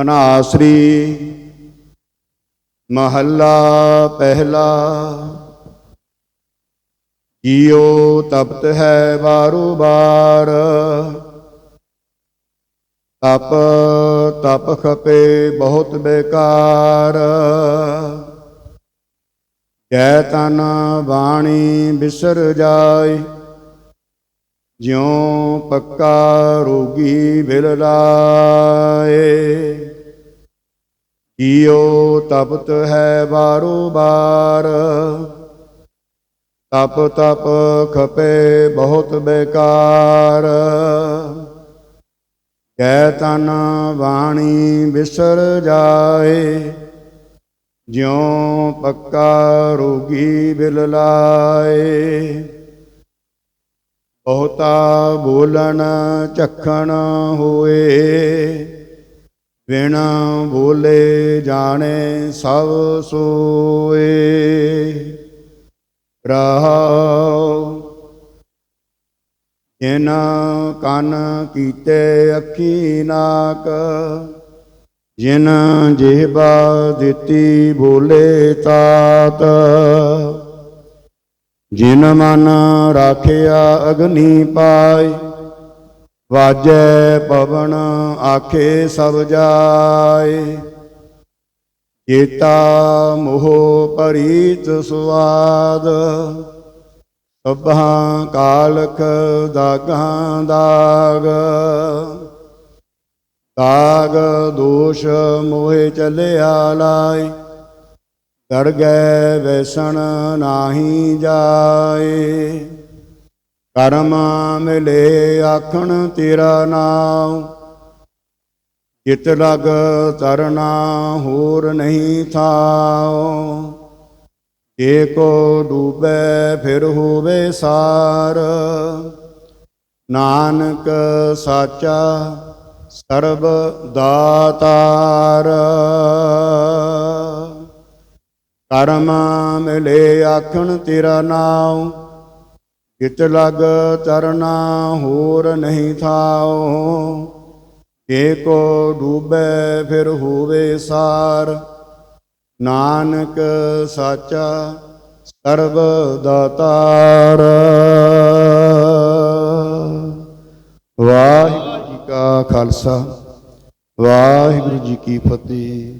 ਅਨਾਸਰੀ ਮਹੱਲਾ ਪਹਿਲਾ। ਜੀਉ ਤਪਤ ਹੈ ਬਾਰੋ ਬਾਰ। ਤਪ ਤਪ ਖਪੇ ਬਹੁਤ ਬੇਕਾਰ। ਜੈ ਤਨ ਬਾਣੀ ਬਿਸਰ ਜਾਏ। ਜਿਉ ਪੱਕਾ ਰੋਗੀ ਬਿਲ ਲਾਏ ਜੀਉ ਤਪਤ ਹੈ ਬਾਰੋ ਬਾਰ। ਤਪ ਤਪ ਖਪੇ ਬਹੁਤ ਬੇਕਾਰ। ਕੈ ਤਨ ਬਾਣੀ ਬਿਸਰ ਜਾਏ, ਜਿਉ ਪੱਕਾ ਰੋਗੀ ਬਿਲ ਲਾਏ। ਬਹੁਤਾ ਬੋਲਣ, ਝਖਣ ਹੋਏ ਬਿਨ ਬੋਲੇ ਜਾਣੇ ਸਭ ਸੋਏ। ਰਹਾਉ ਇਨ ਕੰਨ ਕੀਤੇ ਅੱਖੀ ਨਾਕ, ਜਿਨ ਜਿਹਬਾ ਦਿੱਤੀ ਬੋਲੇ ਤਾਤ, ਜਿਨ ਮਨ ਰਾਖਿਆ ਅਗਨੀ ਪਾਏ ਵਾਜੈ ਪਵਨ ਆਖੇ ਸਭ ਜਾਏ। ਜੇਤਾ ਮੋਹ ਪਰੀਤ ਸੁਆਦ, ਸਭਾਂ ਕਾਲਖ ਦਾਗਾਂ ਦਾਗ। ਦਾਗ ਦੋਸ਼ ਮੋਹਿ ਚਲਿਆ ਲਾਈ ਕਰ ਗਏ ਵੈਸਣ ਨਾਹੀ ਜਾਏ। ਕਰਮ ਮਿਲੇ ਆਖਣ ਤੇਰਾ ਨਾਮ ਜਿਤ ਲਗ ਤਰਨਾ ਹੋਰ ਨਹੀਂ ਥਾਉ। ਏਕੋ ਡੂਬੈ ਫਿਰ ਹੋਵੇ ਸਾਰ। ਨਾਨਕ ਸਾਚਾ ਸਰਬ ਦਾਤਾਰ। ਕਰਮ ਮਿਲੇ ਆਖਣ ਤੇਰਾ ਨਾਮ ਕਿਤ ਲਗ ਤਰਨਾ ਹੋਰ ਨਹੀਂ ਥਾਉ। ਏਕੋ ਡੂਬੈ ਫਿਰ ਹੋਵੇ ਸਾਰ। ਨਾਨਕ ਸਾਚਾ ਸਰਬ ਦਾਤਾਰ। ਵਾਹਿਗੁਰੂ ਜੀ ਕਾ ਖਾਲਸਾ, ਵਾਹਿਗੁਰੂ ਜੀ ਕੀ ਫਤਿਹ।